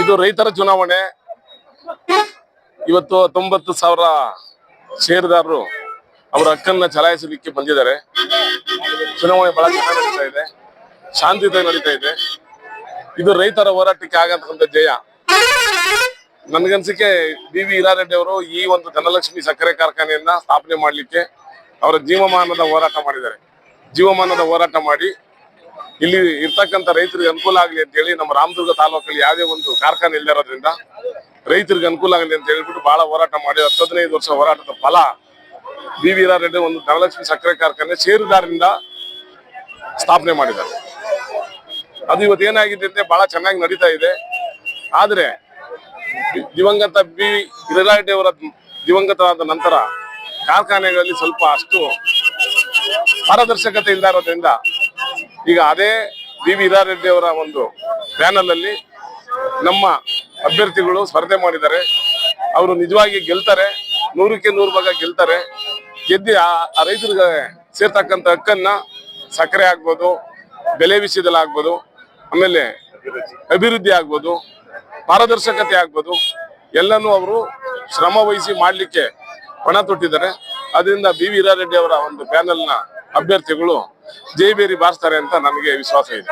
ಇದು ರೈತರ ಚುನಾವಣೆ. ಇವತ್ತು ತೊಂಬತ್ತು ಸಾವಿರ ಷೇರುದಾರರು ಅವರ ಹಕ್ಕನ್ನ ಚಲಾಯಿಸಲಿಕ್ಕೆ ಬಂದಿದ್ದಾರೆ. ಚುನಾವಣೆ ಬಹಳ ಚೆನ್ನಾಗಿ ನಡೀತಾ ಇದೆ. ಶಾಂತಿಯುತ ನಡೀತಾ ಇದೆ. ಇದು ರೈತರ ಹೋರಾಟಕ್ಕೆ ಆಗತಕ್ಕಂಥ ಜಯ. ನನ್ಗನ್ಸಿಕೆ ಬಿ ವಿ ಹಿರಾರೆಡ್ಡಿ ಅವರು ಈ ಒಂದು ಧನಲಕ್ಷ್ಮಿ ಸಕ್ಕರೆ ಕಾರ್ಖಾನೆಯನ್ನ ಸ್ಥಾಪನೆ ಮಾಡಲಿಕ್ಕೆ ಅವರ ಜೀವಮಾನದ ಹೋರಾಟ ಮಾಡಿದ್ದಾರೆ. ಜೀವಮಾನದ ಹೋರಾಟ ಮಾಡಿ ಇಲ್ಲಿ ಇರ್ತಕ್ಕಂಥ ರೈತರಿಗೆ ಅನುಕೂಲ ಆಗಲಿ ಅಂತ ಹೇಳಿ ನಮ್ಮ ರಾಮದುರ್ಗ ತಾಲೂಕಲ್ಲಿ ಯಾವುದೇ ಒಂದು ಕಾರ್ಖಾನೆ ಇಲ್ಲದಿರೋದ್ರಿಂದ ರೈತರಿಗೆ ಅನುಕೂಲ ಆಗಲಿ ಅಂತ ಹೇಳ್ಬಿಟ್ಟು ಬಹಳ ಹೋರಾಟ ಮಾಡಿ ಹತ್ತು ಹದಿನೈದು ವರ್ಷ ಹೋರಾಟದ ಫಲ ಬಿ ವಿ ಹಿರಾರೆಡ್ಡಿ ಒಂದು ಧನಲಕ್ಷ್ಮಿ ಸಕ್ಕರೆ ಕಾರ್ಖಾನೆ ಷೇರುದಾರರಿಂದ ಸ್ಥಾಪನೆ ಮಾಡಿದ್ದಾರೆ. ಅದು ಇವತ್ತು ಏನಾಗಿದೆ ಅಂದ್ರೆ ಬಹಳ ಚೆನ್ನಾಗಿ ನಡೀತಾ ಇದೆ. ಆದರೆ ದಿವಂಗತ ಬಿ ಗಿರಿರಾರೆಡ್ಡಿ ಅವರ ದಿವಂಗತವಾದ ನಂತರ ಕಾರ್ಖಾನೆಗಳಲ್ಲಿ ಸ್ವಲ್ಪ ಅಷ್ಟು ಪಾರದರ್ಶಕತೆ ಇಲ್ಲದ ಇರೋದ್ರಿಂದ ಈಗ ಅದೇ ಬಿ ವಿ ಅವರ ಒಂದು ಪ್ಯಾನಲ್ ಅಲ್ಲಿ ನಮ್ಮ ಅಭ್ಯರ್ಥಿಗಳು ಸ್ಪರ್ಧೆ ಮಾಡಿದ್ದಾರೆ. ಅವರು ನಿಜವಾಗಿ ಗೆಲ್ತಾರೆ, ನೂರಕ್ಕೆ ನೂರು ಭಾಗ ಗೆಲ್ತಾರೆ. ಗೆದ್ದು ಆ ರೈತರಿಗೆ ಸೇರ್ತಕ್ಕಂಥ ಹಕ್ಕನ್ನ ಸಕ್ಕರೆ ಆಗ್ಬೋದು, ಬೆಲೆ ವಿಷಯದಲ್ಲಿ ಆಗ್ಬೋದು, ಆಮೇಲೆ ಅಭಿವೃದ್ಧಿ ಆಗ್ಬೋದು, ಪಾರದರ್ಶಕತೆ ಆಗ್ಬೋದು, ಎಲ್ಲನೂ ಅವರು ಶ್ರಮ ವಹಿಸಿ ಮಾಡಲಿಕ್ಕೆ ಪಣ ತೊಟ್ಟಿದ್ದಾರೆ. ಅದರಿಂದ ಬಿ ವಿ ಹಿರಾರೆಡ್ಡಿ ಅವರ ಒಂದು ಪ್ಯಾನಲ್ನ ಅಭ್ಯರ್ಥಿಗಳು ಜೈಬೇರಿ ಬಾರಿಸ್ತಾರೆ ಅಂತ ನನಗೆ ವಿಶ್ವಾಸ ಇದೆ.